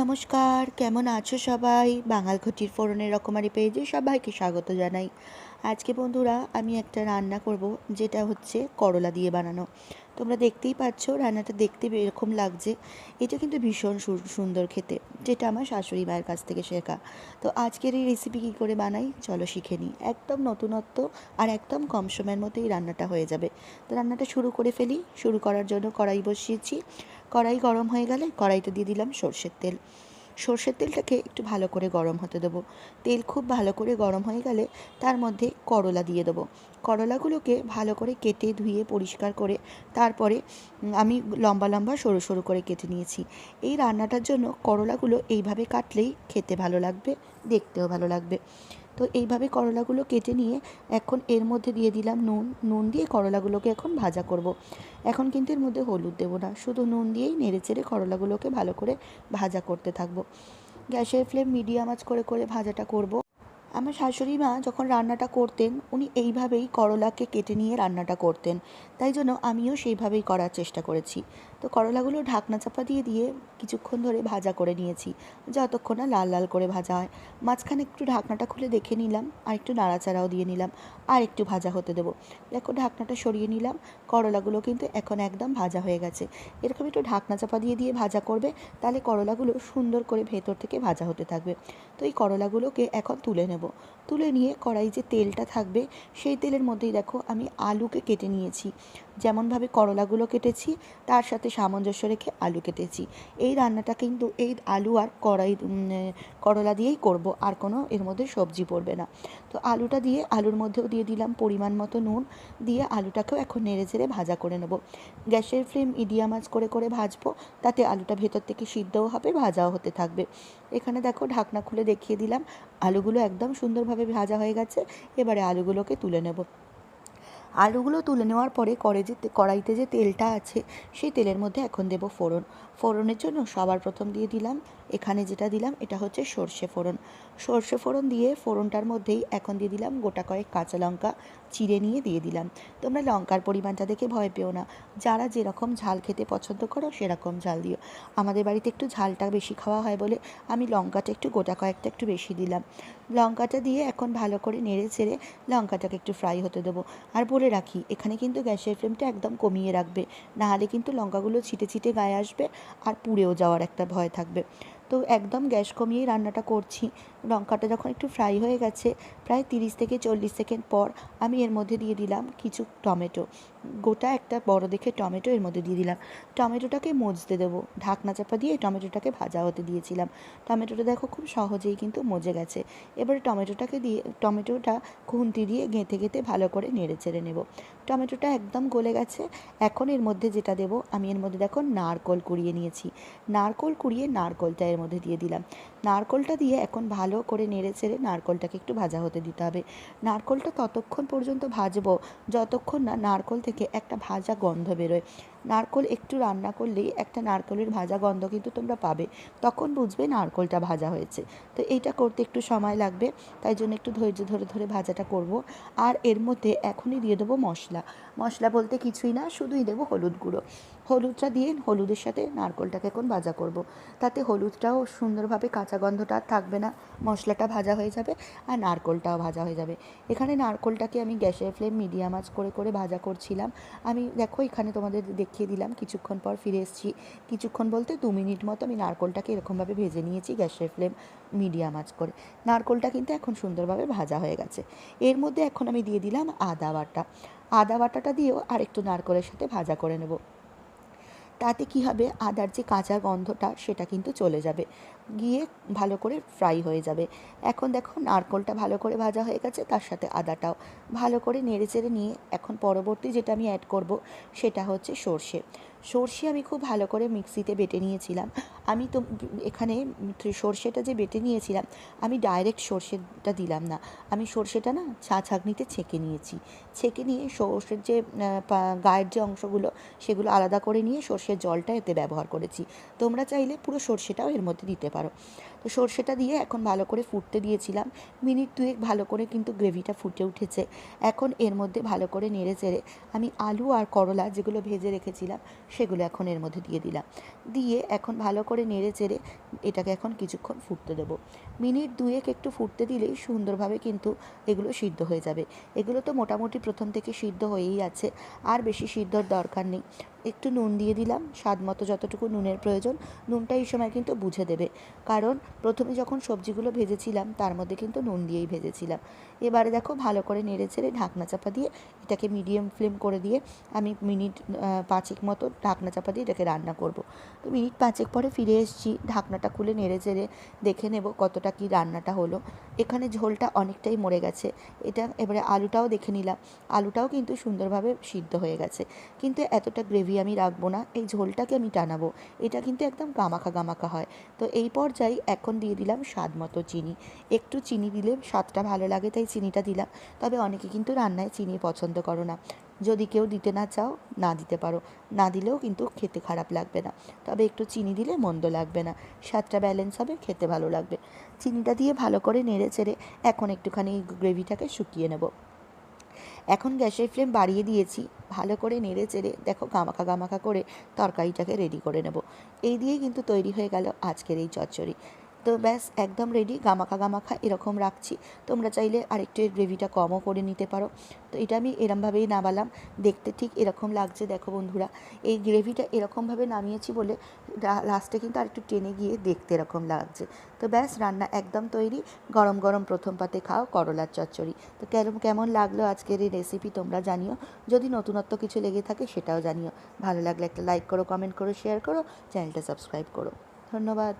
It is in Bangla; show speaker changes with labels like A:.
A: নমস্কার, কেমন আছো সবাই? বাঙাল ঘটির ফোরনের রকমারি পেজে সবাইকে স্বাগত জানাই। আজকে বন্ধুরা, আমি একটা রান্না করব, যেটা হচ্ছে করলা দিয়ে বানানো। তোমরা দেখতেই পাচ্ছ, রান্নাটা দেখতে এরকম লাগছে। এটা কিন্তু ভীষণ সুন্দর খেতে, যেটা আমার শাশুড়ি মায়ের কাছ থেকে শেখা। তো আজকের এই রেসিপি কী করে বানাই, চলো শিখে নিই। একদম নতুনত্ব আর একদম কম সময়ের মধ্যে এই রান্নাটা হয়ে যাবে। তো রান্নাটা শুরু করে ফেলি। শুরু করার জন্য কড়াই বসিয়েছি। কড়াই গরম হয়ে গেলে কড়াইতে দিয়ে দিলাম সর্ষের তেল। সর্ষের তেলটাকে একটু ভালো করে গরম হতে দেবো। তেল খুব ভালো করে গরম হয়ে গেলে তার মধ্যে করলা দিয়ে দেবো। করলাগুলোকে ভালো করে কেটে ধুয়ে পরিষ্কার করে তারপরে আমি লম্বা লম্বা সরু সরু করে কেটে নিয়েছি। এই রান্নাটার জন্য করলাগুলো এইভাবে কাটলেই খেতে ভালো লাগবে, দেখতেও ভালো লাগবে। তো এইভাবে করলাগুলো কেটে নিয়ে এখন এর মধ্যে দিয়ে দিলাম নুন। নুন দিয়ে করলাগুলোকে এখন ভাজা করব। এখন কিন্তু এর মধ্যে হলুদ দেবো না। শুধু নুন দিয়েই নেড়ে চেড়ে করলাগুলোকে ভালো করে ভাজা করতে থাকব। গ্যাসের ফ্লেম মিডিয়াম আঁচ করে করে ভাজাটা করব। আমার শাশুড়ি মা যখন রান্নাটা করতেন, উনি এইভাবেই করলাকে কেটে নিয়ে রান্নাটা করতেন। তাই জন্য আমিও সেইভাবেই করার চেষ্টা করেছি। তো করলাগুলো ঢাকনা চাপা দিয়ে দিয়ে কিছুক্ষণ ধরে ভাজা করে নিয়েছি। যতক্ষণ না লাল লাল করে ভাজা হয়। মাঝখানে একটু ঢাকনাটা খুলে দেখে নিলাম, আর একটু নাড়াচাড়াও দিয়ে নিলাম, আর একটু ভাজা হতে দেবো। দেখো ঢাকনাটা সরিয়ে নিলাম, করলাগুলো কিন্তু এখন একদম ভাজা হয়ে গেছে। এরকম একটু ঢাকনা চাপা দিয়ে দিয়ে ভাজা করবে, তাহলে করলাগুলো সুন্দর করে ভেতর থেকে ভাজা হতে থাকবে। তো এই করলাগুলোকে এখন তুলে নেব। তুলে নিয়ে কড়াই যে তেলটা থাকবে, সেই তেলের মধ্যেই দেখো আমি আলুকে কেটে নিয়েছি। যেমনভাবে করলাগুলো কেটেছি, তার সাথে সামঞ্জস্য রেখে আলু কেটেছি। এই রান্নাটা কিন্তু এই আলু আর কড়াই করলা দিয়েই করব, আর কোনো এর মধ্যে সবজি পড়বে না। তো আলুটা দিয়ে, আলুর মধ্যেও দিয়ে দিলাম পরিমাণ মতো নুন, দিয়ে আলুটাকেও এখন নেড়ে চেড়ে ভাজা করে নেব। গ্যাসের ফ্লেম মিডিয়াম আঁচ করে করে ভাজবো, তাতে আলুটা ভেতর থেকে সিদ্ধও হবে, ভাজাও হতে থাকবে। এখানে দেখো ঢাকনা খুলে দেখিয়ে দিলাম, আলুগুলো একদম সুন্দরভাবে ভাজা হয়ে গেছে, এবারে আলুগুলোকে তুলে নেব। আলুগুলো তুলে নেওয়ার পরে করে যে কড়াইতে যে তেলটা আছে, সেই তেলের মধ্যে এখন দেব ফোড়ন। ফোড়নের জন্য সবার প্রথম দিয়ে দিলাম, এখানে যেটা দিলাম এটা হচ্ছে সর্ষে ফোড়ন। সর্ষে ফোড়ন দিয়ে ফোড়নটার মধ্যেই এখন দিয়ে দিলাম গোটা কয়েক কাঁচা লঙ্কা, চিড়ে নিয়ে দিয়ে দিলাম। তোমরা লঙ্কার পরিমাণটা দেখে ভয় পেও না। যারা যেরকম ঝাল খেতে পছন্দ করো, সেরকম ঝাল দিও। আমাদের বাড়িতে একটু ঝালটা বেশি খাওয়া হয় বলে আমি লঙ্কাটা একটু গোটা কয়েকটা একটু বেশি দিলাম। লঙ্কাটা দিয়ে এখন ভালো করে নেড়ে ছেড়ে লঙ্কাটাকে একটু ফ্রাই হতে দেবো। আর বলে রাখি। এখানে কিন্তু গ্যাসের ফ্লেমটা একদম কমিয়ে রাখবে। নাহলে কিন্তু লঙ্কাগুলো ছিটে ছিটে গায়ে আসবে আর পুড়েও যাওয়ার একটা ভয় থাকবে। তো একদম গ্যাস কমিয়েই রান্নাটা করছি। লঙ্কাটা যখন একটু ফ্রাই হয়ে গেছে, প্রায় তিরিশ থেকে চল্লিশ সেকেন্ড পর আমি এর মধ্যে দিয়ে দিলাম কিছু টমেটো। গোটা একটা বড় দেখে টমেটো এর মধ্যে দিয়ে দিলাম। টমেটোটাকে মজতে দেবো। ঢাকনা চাপা দিয়ে টমেটোটাকে ভাজা হতে দিয়েছিলাম। টমেটোটা দেখো খুব সহজেই কিন্তু মজে গেছে। এবারে টমেটোটাকে দিয়ে, টমেটোটা খুন্তি দিয়ে গেঁথে গেঁথে ভালো করে নেড়ে চেড়ে নেব। টমেটোটা একদম গলে গেছে। এখন এর মধ্যে যেটা দেবো, আমি এর মধ্যে দেখো নারকল কুড়িয়ে নিয়েছি। নারকল কুড়িয়ে নারকোলটা এর মধ্যে দিয়ে দিলাম। নারকলটা দিয়ে এখন ভালো করে নেড়ে চেড়ে নারকলটাকে একটু ভাজা হতে দিতে হবে। নারকলটা ততক্ষণ পর্যন্ত ভাজবো, যতক্ষণ না নারকল থেকে একটা ভাজা গন্ধ বেরোয়। নারকোল একটু রান্না করলেই একটা নারকোলের ভাজা গন্ধ কিন্তু তোমরা পাবে। তখন বুঝবে নারকোলটা ভাজা হয়েছে। তো এইটা করতে একটু সময় লাগবে, তাই জন্য একটু ধৈর্য ধরে ধরে ভাজাটা করব। আর এর মধ্যে এখনই দিয়ে দেবো মশলা। মশলা বলতে কিছুই না, শুধুই দেবো হলুদ গুঁড়ো। হলুদটা দিয়ে হলুদের সাথে নারকোলটাকে এখন ভাজা করব। তাতে হলুদটাও সুন্দরভাবে কাঁচা গন্ধটা আর থাকবে না, মশলাটা ভাজা হয়ে যাবে আর নারকোলটাও ভাজা হয়ে যাবে। এখানে নারকোলটাকে আমি গ্যাসের ফ্লেম মিডিয়াম আঁচ করে করে ভাজা করছিলাম। আমি দেখো এখানে তোমাদের দেখিয়ে দিলাম। কিছুক্ষণ পর ফিরে এসেছি। কিছুক্ষণ বলতে দু মিনিট মতো আমি নারকোলটাকে এরকমভাবে ভেজে নিয়েছি গ্যাসের ফ্লেম মিডিয়াম আঁচ করে। নারকোলটা কিন্তু এখন সুন্দরভাবে ভাজা হয়ে গেছে। এর মধ্যে এখন আমি দিয়ে দিলাম আদা বাটা। আদা বাটাটা দিয়েও আরেকটু নারকোলের সাথে ভাজা করে নেব। তাতে কি হবে? আদার যে কাঁচা গন্ধটা, সেটা কিন্তু চলে যাবে। গিয়ে ভালো করে ফ্রাই হয়ে যাবে। এখন দেখো, নারকোলটা ভালো করে ভাজা হয়ে গেছে, তার সাথে আদাটাও ভালো করে নেড়ে চেড়ে নিয়ে, এখন পরবর্তী যেটা আমি অ্যাড করব, সেটা হচ্ছে সর্ষে। সর্ষে আমি খুব ভালো করে মিক্সিতে বেটে নিয়েছিলাম। আমি তো এখানে সর্ষেটা যে বেটে নিয়েছিলাম, আমি ডাইরেক্ট সর্ষেটা দিলাম না। আমি সর্ষেটা না ছা ছাঁকনিতে ছেঁকে নিয়েছি। ছেঁকে নিয়ে সর্ষের যে গায়ের যে অংশগুলো, সেগুলো আলাদা করে নিয়ে সর্ষের জলটা এতে ব্যবহার করেছি। তোমরা চাইলে পুরো সর্ষেটাও এর মধ্যে দিতে পারো। তো সর্ষেটা দিয়ে এখন ভালো করে ফুটতে দিয়েছিলাম। মিনিট দুয়েক ভালো করে কিন্তু গ্রেভিটা ফুটে উঠেছে। এখন এর মধ্যে ভালো করে নেড়ে চেড়ে আমি আলু আর করলা যেগুলো ভেজে রেখেছিলাম, সেগুলো এখন এর মধ্যে দিয়ে দিলাম। দিয়ে এখন ভালো করে নেড়ে চেড়ে এটাকে এখন কিছুক্ষণ ফুটতে দেবো। মিনিট দুয়েক একটু ফুটতে দিলেই সুন্দরভাবে কিন্তু এগুলো সিদ্ধ হয়ে যাবে। এগুলো তো মোটামুটি প্রথম থেকে সিদ্ধ হয়েই আছে। আর বেশি সিদ্ধর দরকার নেই। একটু নুন দিয়ে দিলাম, স্বাদ মতো যতটুকু নুনের প্রয়োজন, নুনটা এই সময় কিন্তু বুঝে দেবে। কারণ প্রথমে যখন সবজিগুলো ভেজেছিলাম, তার মধ্যে কিন্তু নুন দিয়েই ভেজেছিলাম। এবারে দেখো ভালো করে নেড়ে চেড়ে ঢাকনা চাপা দিয়ে এটাকে মিডিয়াম ফ্লেম করে দিয়ে আমি মিনিট পাঁচেক মতো ঢাকনা চাপা দিয়ে এটাকে রান্না করব। তো মিনিট পাঁচেক পরে ফিরে এসেছি, ঢাকনাটা খুলে নেড়ে চেড়ে দেখে নেব কতটা কি রান্নাটা হলো। এখানে ঝোলটা অনেকটাই মরে গেছে। এটা এবারে আলুটাও দেখে নিলাম। আলুটাও কিন্তু সুন্দরভাবে সিদ্ধ হয়ে গেছে। কিন্তু এতটা গ্রেভি আমি রাখব না, এই ঝোলটাকে আমি টানাবো। এটা কিন্তু একদম গামাখা গামাখা হয়। তো এই পর্যায়ে এখন দিয়ে দিলাম স্বাদ মতো চিনি। একটু চিনি দিলে স্বাদটা ভালো লাগে, তাই চিনিটা দিলাম। তবে অনেকে কিন্তু রান্নায় চিনি পছন্দ করো না। যদি কেউ দিতে না চাও, না দিতে পারো। না দিলেও কিন্তু খেতে খারাপ লাগবে না। তবে একটু চিনি দিলে মন্দ লাগবে না। স্বাদটা ব্যালেন্স হবে, খেতে ভালো লাগবে। চিনিটা দিয়ে ভালো করে নেড়ে চেড়ে এখন একটুখানি গ্রেভিটাকে শুকিয়ে নেব। এখন গ্যাসের ফ্লেম বাড়িয়ে দিয়েছি। ভালো করে নেড়ে চেড়ে দেখো গামাখা গামাখা করে তরকারিটাকে রেডি করে নেব। এই দিয়েই কিন্তু তৈরি হয়ে গেল আজকের এই চচ্চড়ি। তো ব্যাস, একদম রেডি গামাখা গামাখা এরকম রাখছি। তোমরা চাইলে আরেকটু এর গ্রেভিটা কমও করে নিতে পারো। তো এটা আমি এরমভাবেই নামালাম। দেখতে ঠিক এরকম লাগছে, দেখো বন্ধুরা। এই গ্রেভিটা এরকমভাবে নামিয়েছি বলে লাস্টে কিন্তু আরেকটু টেনে গিয়ে দেখতে এরকম লাগছে। তো ব্যাস, রান্না একদম তৈরি। গরম গরম প্রথম পাতে খাও করলার চচ্চড়ি। তো কেমন কেমন লাগল আজকের এই রেসিপি তোমরা জানিও। যদি নতুনত্ব কিছু লেগে থাকে সেটাও জানিও। ভালো লাগলে একটা লাইক করো কমেন্ট করো শেয়ার করো চ্যানেলটা সাবস্ক্রাইব করো। ধন্যবাদ।